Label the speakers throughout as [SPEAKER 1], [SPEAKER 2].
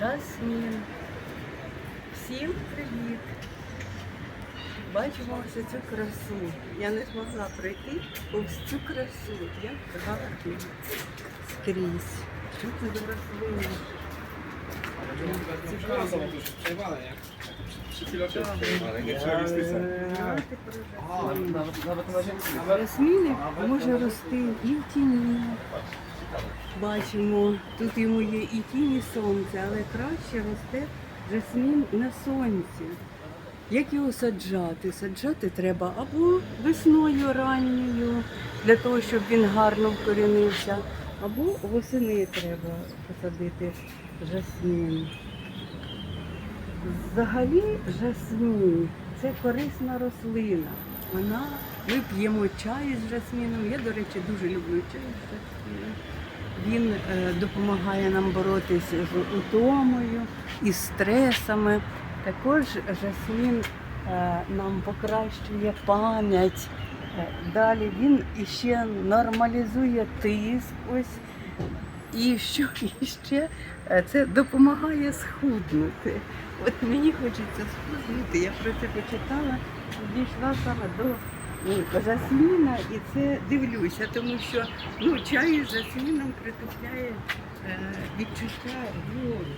[SPEAKER 1] жасмін. Всім привіт! Бачимо ось цю красу. Я не змогла пройти повз цю красу. Як гарно скрізь. Що це за рослина?
[SPEAKER 2] Przepraszam, to już przejebane, nie? Trzy kilo to już przejebane, nie trzeba inwestycja.
[SPEAKER 1] Давайте про жасмін.
[SPEAKER 2] Nawet, nawet na ziemi. Nawet...
[SPEAKER 1] Жасмін може рости і в тіні. Бачимо, тут йому є і тінь, і сонце, але краще росте жасмін на сонці. Як його саджати? Саджати треба або весною ранньою, для того, щоб він гарно вкорінився, або восени треба посадити жасмін. Взагалі жасмін це корисна рослина. Вона, ми п'ємо чай з жасміном. Я, до речі, дуже люблю чай з жасміном. Він е, допомагає нам боротися з утомою і стресами. Також жасмін е, нам покращує пам'ять. Е, Далі він іще нормалізує тиск. Ось. І що іще це допомагає схуднути. От мені хочеться схуднути. Я про це почитала, дійшла саме до ну, жасміна і це дивлюся, тому що ну, чай з жасміном притупляє е, відчуття голоду.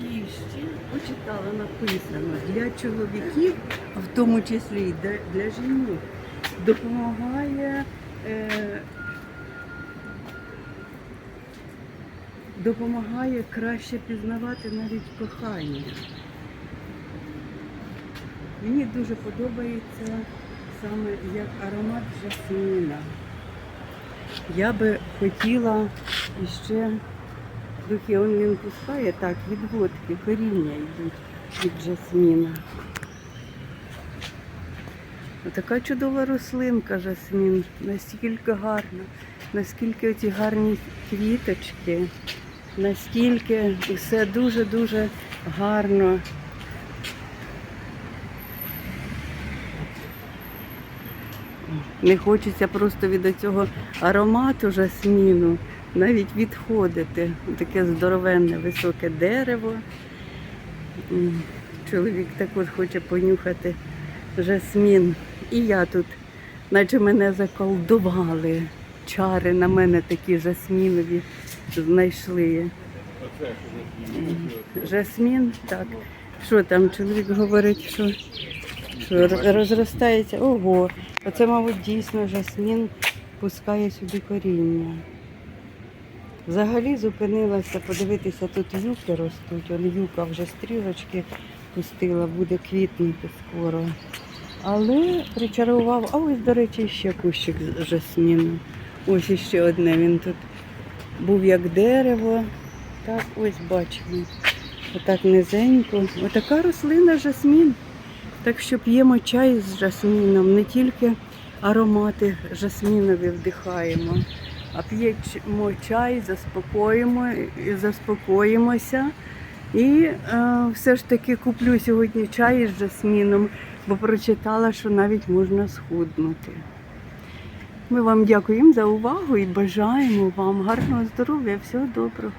[SPEAKER 1] І ще почитала написано для чоловіків, в тому числі і для, для жінок, допомагає, е, допомагає краще пізнавати навіть кохання. Мені дуже подобається саме як аромат жасміна. Я би хотіла іще Духи он він пускає так, від водки, коріння йдуть від жасміна. Така чудова рослинка жасмін, настільки гарна, наскільки ці гарні квіточки, настільки все дуже-дуже гарно. Не хочеться просто від цього аромату жасміну навіть відходити. Таке здоровенне високе дерево. Чоловік також хоче понюхати жасмін. І я тут, наче мене заколдували. Чари на мене такі жасмінові знайшли. Жасмін, так. Що там, чоловік говорить, що, що розростається. Ого, оце, мабуть, дійсно жасмін пускає сюди коріння. Взагалі зупинилася подивитися, тут юки ростуть. Он юка вже стрілочки пустила, буде квітнути скоро. Але причарував, а ось, до речі, ще кущик жасміну. Ось іще одне. Він тут був як дерево. Так, ось бачимо. Отак низенько. Отака рослина жасмін. Так що п'ємо чай з жасміном, не тільки аромати жасмінові вдихаємо а п'ємо чай, заспокоїмо, заспокоїмося. І е, все ж таки куплю сьогодні чай із жасміном, бо прочитала, що навіть можна схуднути. Ми вам дякуємо за увагу і бажаємо вам гарного здоров'я, всього доброго.